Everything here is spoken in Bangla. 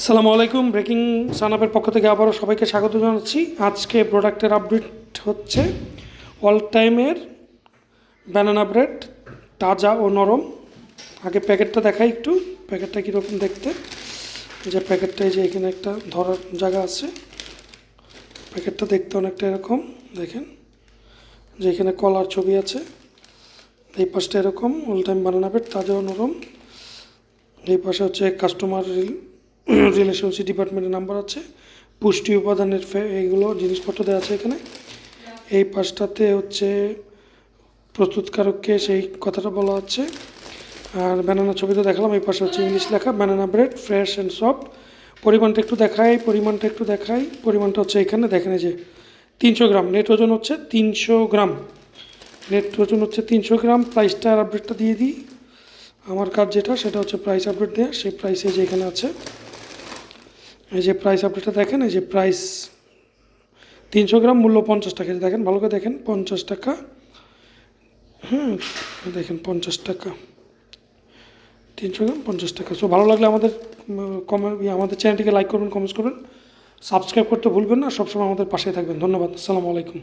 আসসালামু আলাইকুম। ব্রেকিং সানাপের পক্ষ থেকে আবারও সবাইকে স্বাগত জানাচ্ছি। আজকে প্রোডাক্টের আপডেট হচ্ছে অল টাইমের ব্যানানা ব্রেড তাজা ও নরম। আগে প্যাকেটটা দেখাই একটু। প্যাকেটটা কীরকম দেখতে? যে প্যাকেটটা, এই যে এখানে একটা ধরার জায়গা আছে। প্যাকেটটা দেখতে অনেকটা এরকম, দেখেন। যে এখানে কলার ছবি আছে। এই পাশটা এরকম অল টাইম বানানা ব্রেড তাজা ও নরম। এই পাশে হচ্ছে কাস্টমার রিলেশনশিপ ডিপার্টমেন্টের নাম্বার আছে। পুষ্টি উপাদানের এইগুলো জিনিসপত্র দেওয়া আছে এখানে। এই পাশটাতে হচ্ছে প্রস্তুতকারককে সেই কথাটা বলা আছে। আর ব্যানানা ছবিতে দেখালাম, এই পাশে হচ্ছে ইংলিশ লেখা banana bread fresh and soft পরিমাণটা একটু দেখাই, পরিমাণটা একটু দেখাই। পরিমাণটা হচ্ছে এখানে, দেখেন যে তিনশো গ্রাম নেট ওজন হচ্ছে তিনশো গ্রাম। নেট ওজন হচ্ছে তিনশো গ্রাম প্রাইসটা আর আপডেটটা দিয়ে দিই। আমার কাজ যেটা, সেটা হচ্ছে প্রাইস আপডেট দেওয়া সেই প্রাইসে যে এখানে আছে। এই যে প্রাইস আপডেটটা দেখেন, এই যে প্রাইস তিনশো গ্রাম মূল্য পঞ্চাশ টাকা। যে দেখেন, ভালো করে দেখেন, পঞ্চাশ টাকা। হ্যাঁ দেখেন, পঞ্চাশ টাকা। তিনশো গ্রাম পঞ্চাশ টাকা। সো ভালো লাগলে আমাদের কমেন্ট আমাদের চ্যানেলটিকে লাইক করবেন কমেন্টস করবেন। সাবস্ক্রাইব করতে ভুলবেন না। সবসময় আমাদের পাশে থাকবেন। ধন্যবাদ। আসসালামু আলাইকুম।